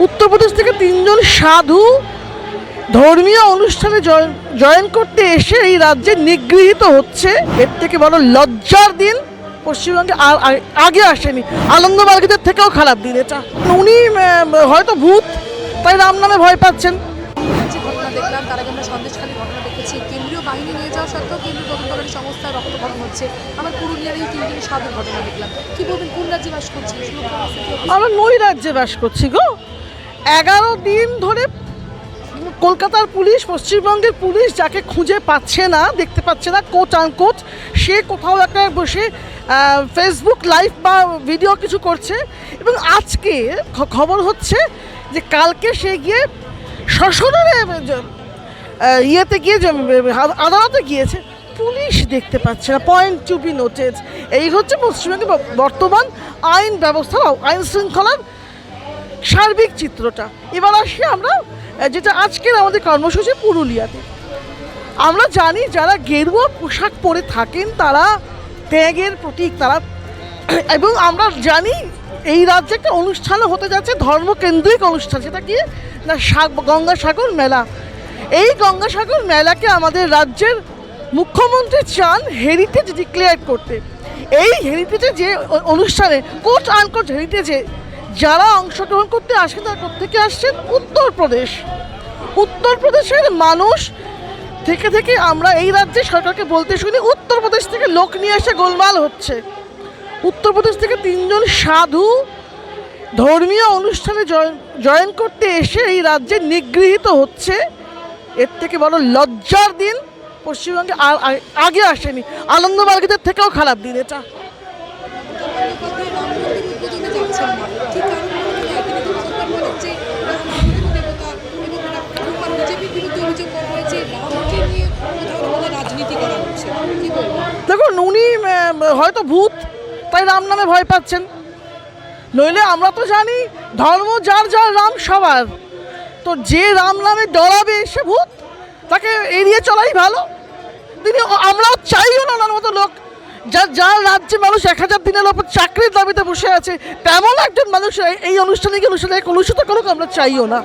উত্তরপ্রদেশ থেকে তিনজন সাধু ধর্মীয় অনুষ্ঠানে জয়েন জয়েন করতে এসে এই রাজ্যে নিগৃহীত হচ্ছে। এর থেকে বড় লজ্জার দিন পশ্চিমবঙ্গে আগে আসেনি। আনন্দবার্গীদের থেকেও খারাপ দিন এটা। উনি হয়তো ভূত তাই রাম নামে ভয় পাচ্ছেন। দেখলাম তার আগে আমরা সন্দেশখালী ঘটনা দেখেছি। কেন্দ্রীয় বাহিনী নিয়ে যাওয়া সত্ত্বেও কেন্দ্রীয় তদন্তকারী সংস্থার রক্তক্ষরণ হচ্ছে। আমার পুরুলিয়ার এই তিনজন সাধু ঘটনা দেখলাম। কি বলবেন কোন রাজ্যে বাস করছেন? সুরক্ষা পরিস্থিতি অবস্থা- আমরা নই রাজ্যে বাস করছি গো। এগারো দিন ধরে কলকাতার পুলিশ, পশ্চিমবঙ্গের পুলিশ যাকে খুঁজে পাচ্ছে না, দেখতে পাচ্ছে না কোচ আনকোচ সে কোথাও একটা বসে ফেসবুক লাইভ বা ভিডিও কিছু করছে। এবং আজকে খবর হচ্ছে যে কালকে সে গিয়ে সশরীরে ইয়েতে গিয়ে আদালতে গিয়েছে। পুলিশ দেখতে পাচ্ছে না পয়েন্ট টু বি নোটেড এই হচ্ছে পশ্চিমবঙ্গে বর্তমান আইন ব্যবস্থা, আইন শৃঙ্খলার সার্বিক চিত্রটা। এবার আসি আমরা যেটা আজকের আমাদের কর্মসূচি পুরুলিয়াতে। আমরা জানি যারা গেরুয়া পোশাক পরে থাকেন, তারা ত্যাগের প্রতীক, তারা এবং আমরা জানি এই রাজ্যে একটা অনুষ্ঠানও হতে যাচ্ছে, ধর্মকেন্দ্রিক অনুষ্ঠান, সেটা কি? না, সাগ- গঙ্গাসাগর মেলা। এই গঙ্গাসাগর মেলাকে আমাদের রাজ্যের মুখ্যমন্ত্রী চান হেরিটেজ ডিক্লেয়ার করতে। এই হেরিটেজে যে অনুষ্ঠানে কোচ আনকোচ হেরিটেজে যারা অংশগ্রহণ করতে আসেন তারা কোথেকে আসছেন? উত্তরপ্রদেশ। উত্তরপ্রদেশের মানুষ থেকে থেকে আমরা এই রাজ্যে সরকারকে বলতে শুনি, উত্তরপ্রদেশ থেকে লোক নিয়ে এসে গোলমাল হচ্ছে। উত্তরপ্রদেশ থেকে তিনজন সাধু ধর্মীয় অনুষ্ঠানে জয়েন জয়েন করতে এসে এই রাজ্যে নিগৃহীত হচ্ছে। এর থেকে বড় লজ্জার দিন পশ্চিমবঙ্গে আগে আসেনি। আনন্দবার্গীদের থেকেও খারাপ দিন এটা। দেখুন, উনি হয়তো ভূত, তাই রাম নামে ভয় পাচ্ছেন। নইলে আমরা তো জানি, ধর্ম যার যার রাম সবার। তো যে রাম নামে ডরাবে, সে ভূত, তাকে এড়িয়ে চলাই ভালো। তিনি আমরাও চাইও না ওনার মতো যার যার রাজ্যে মানুষ এক হাজার দিনের ওপর চাকরির দাবিতে বসে আছে, তেমন একজন মানুষ এই- অনুষ্ঠানে অনুষ্ঠানে কলুষিত করুক আমরা চাইও না।